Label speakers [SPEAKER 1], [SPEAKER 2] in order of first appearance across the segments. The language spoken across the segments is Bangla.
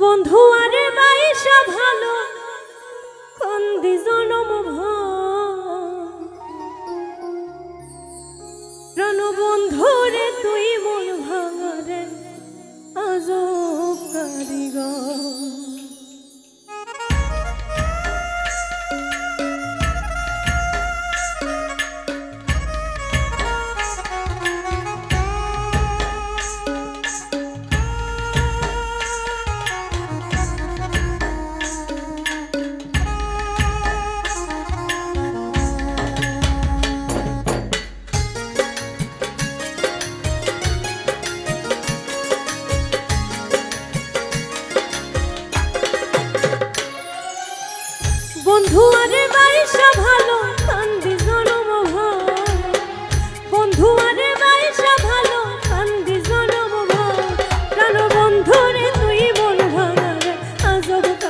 [SPEAKER 1] বন্ধু আরে বাইশা ভালো। কন্দি জনম প্রাণ বন্ধু রে তুই মন ভাঙারে আজ কারিগর।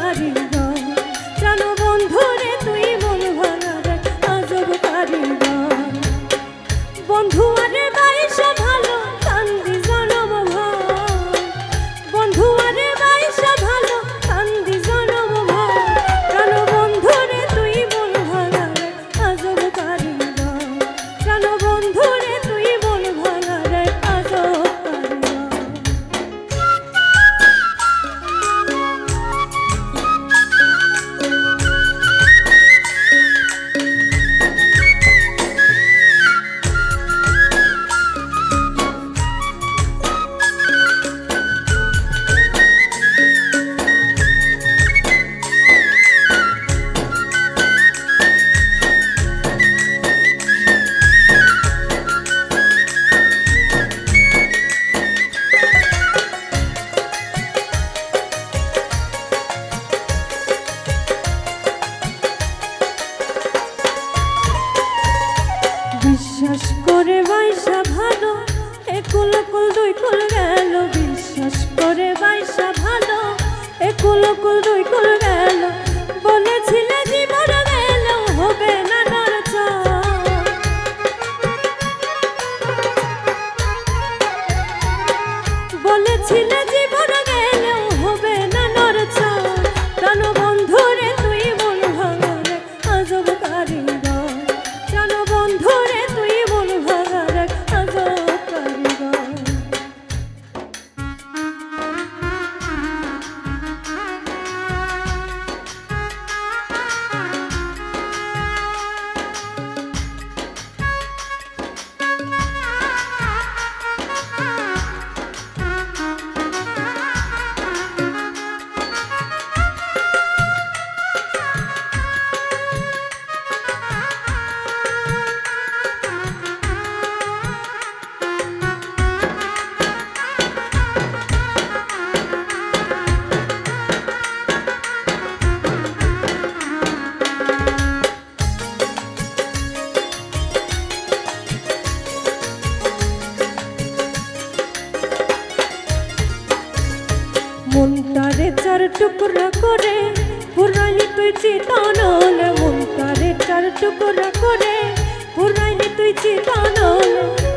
[SPEAKER 1] আজব বিশ্বাস করে বাইসা ভালো। একুল কুল, দুই কুল গেল। বিশ্বাস করে বাইসা ভালো। একুল কুল, দুই কুল গেল। বলেছিলে জীবন চার টুকরা করে পুরাইলি তুই চিতানলে মনটারে চার টুকরা করে পুরাইলি তুই চিতানলে